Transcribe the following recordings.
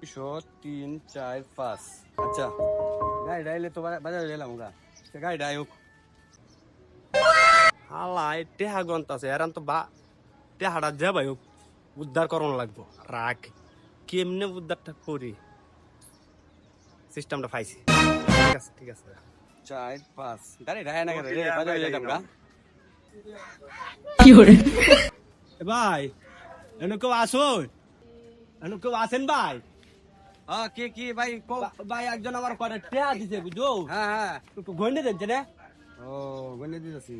দুশো তিন চার পাঁচ আচ্ছা গাড়িটা এলে তো বা- বাজারে গেলাম গা সে গাড়িটা আয়ুক হালাই টেহা গন্ত আছে এরান তো বা টেহাটা যাবাই উদ্ধার করণ লাগবো রাখ কেমনে উদ্ধারটা করি সিস্টেমটা পাইছি ঠিক আছে ঠিক আছে চার পাঁচ গাড়ি রায় না গেলে বাজারে যেতাম গা এ ভাই এনে কেউ আসো এনে কেউ আসেন ভাই হ্যাঁ কি কি ভাই ভাই একজন আমার করে টেয়া দিছে বুঝো হ্যাঁ হ্যাঁ। গন্ডে দিচ্ছে না। ও গনে দিতেছি।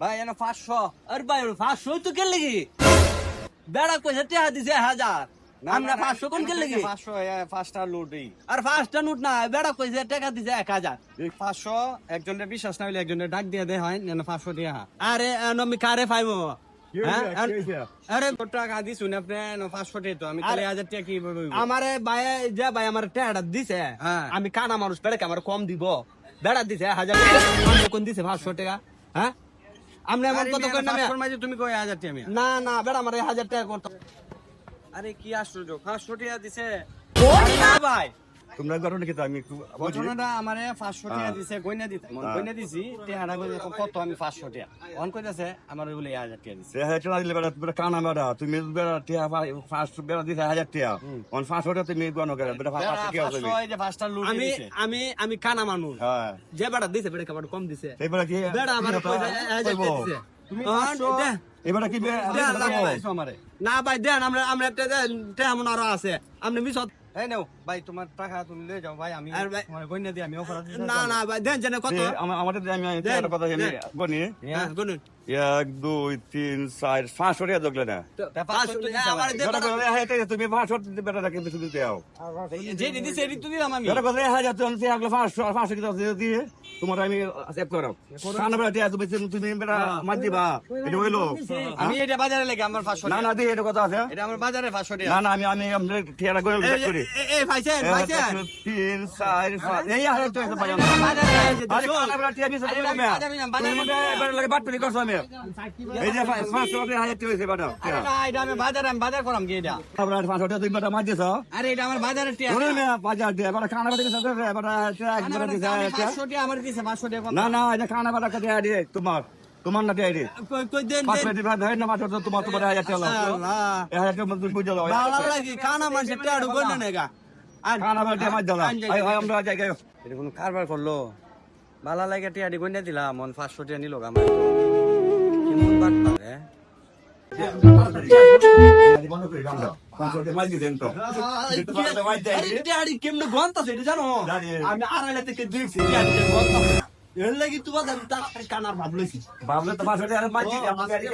ভাই এনে পাঁচশো। আরে ভাই পাঁচশো তো কে লেগে? বেড়া কইছে টেয়া দিছে হাজার। আমরা পাঁচশো কোন কে লেগে? পাঁচশো পাঁচটা লুটই আর পাঁচটা নোট না বেড়া কইছে টাকা দিছে এক হাজার। পাঁচশো একজনের বিশ্বাস না হইলে একজনের ডাক দিয়ে দে হয় পাঁচশো দিয়া। আরে আমি কারে পাইবো? আরে টাকা দিছুন আপনি পাঁচশো টাকা তো আমি তাহলে হাজার টাকা কি আমারে ভাই যে ভাই আমার টেয়াটা দিছে হ্যাঁ। আমি কানা মানুষ বেড়াকে আমার কম দিব। বেড়া দিছে হাজার টাকা। দিছে পাঁচশো টাকা হ্যাঁ? আপনি আমার কত করে নামে তুমি হাজার টাকা আমি না না বেড়া আমার হাজার টাকা করতো। আরে কি আশ্চর্য পাঁচশো টাকা দিছে? ভাই। তোমরা ঘটনা কিন্তু আমি একটু ঘটনাটা আমারে পাঁচশো টাকা হ্যাঁ। দিছে গইনা দিতে। হ্যাঁ। গইনা দিছি টাকাটা কইছে কত আমি পাঁচশো টাকা অন কইতাছে আমার বলে হাজার টাকা দিছে। হাজার টাকা দিলে বেড়া বেড়া কানা বেড়া তুমি বেড়া টিয়া পাঁচশো বেড়া দিতে হাজার টাকা অন পাঁচশো টাকা তুমি গণ করে বেড়া পাঁচশো টাকা লুট আমি আমি আমি কানা মানুষ। হ্যাঁ। যে বেড়া দিছে বেড়া আমার কম দিছে। সেই বেড়া কি বেড়া আমার হাজার টাকা দিছে। তুমি এবারে কি? দিছো না ভাই দেন আমরা আমরা একটা আরও আছে। আপনি মিশত এই নাও ভাই তোমার টাকা তুমি লয়ে যাও ভাই আমি তোমার গইনা দিয়ে আমি অপরাধ না না ভাই দেন জানে কত আমাদের দে, আমি কথা গনি। হ্যাঁ, গুনুন। এক দুই তিন চার টাকা দেখলে না? তুমি পাঁচশো দিতে বেড়া রাখে বেশি দিতে যাও যে দিছে এটি তো দিলাম আমি। বেড়া কথা হাজার তুমি সে আগলে পাঁচশো পাঁচশো কিলো দিয়ে তোমার আমি সেভ করো। কানা বেড়া টিয়া তুমি তুমি বেড়া মার দিবা। এটা হইল। আমি এটা বাজারে লেগে আমার পাঁচশো না না দিয়ে এটা কথা আছে। এটা আমার বাজারে পাঁচশো না না আমি করে করি। এই, ভাইছেন, ভাইছেন। তিন চার পাঁচ। এই বাজারে আরে বাজারে বাজারে লাগে বাট করছ আমি। এই যে পাঁচ- পাঁচশো টাকা হাজার টাকা হয়েছে বেটা আরে না এটা আমি বাজারে আমি বাজার করাম কি এটা। আপনার পাঁচশো টাকা তুমি বেটা মার দিছ আরে এটা আমার বাজারে টিয়া। ধরে না বাজার দিয়ে বেটা কানা বেড়া দিছে বেটা এক বেটা দিছে আমি একটা। পাঁচশো টাকা আমার দিছে পাঁচশো টাকা না না এটা কানা বেটা কাটে দিয়ে তোমার। তোমার না দিয়ে তোমার তোমার হাজার টাকা হাজার টাকা বুঝে দাও। ভালো মানুষের নেগা। কারবার করল। বালা লাগে টিয়া দি দিলাম মন পাঁচশো টাকা নিল আমার আমি আড়াইলা থেকে দুই এর লাগি তো বাদ আমি তাড়াতাড়ি কানার ভাব লইছি ভাবলে তো পাশে আর মাঝি আমি গাড়ি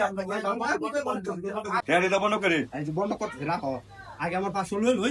গাড়ি বন্ধ করে এই যে বন্ধ করতে রাখো আগে আমার পাশে লই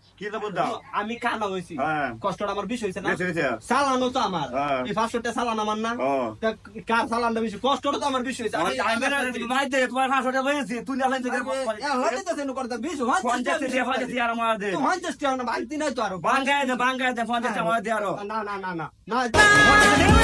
দিয়ে বলতে দাও। কি আমি কানা হয়েছি। হ্যাঁ। কষ্টটা আমার বেশি হয়েছে না? বেশি তো আমার। এই পাঁচশোটা চালান আমার না। কার চালানটা বেশি কষ্টটা তো আমার বেশি হয়েছে। আমি বেটা দে তোমার পাঁচশো হয়েছে তুই না লাইন থেকে পঞ্চাশ টাকা পঞ্চাশ টাকা আমার দে। পঞ্চাশ টাকা না বাড়তি নাই তো আরও। বাঙ্গায় দে বাঙ্গায় দে পঞ্চাশ টাকা আমার দে আরও। না। না না না না।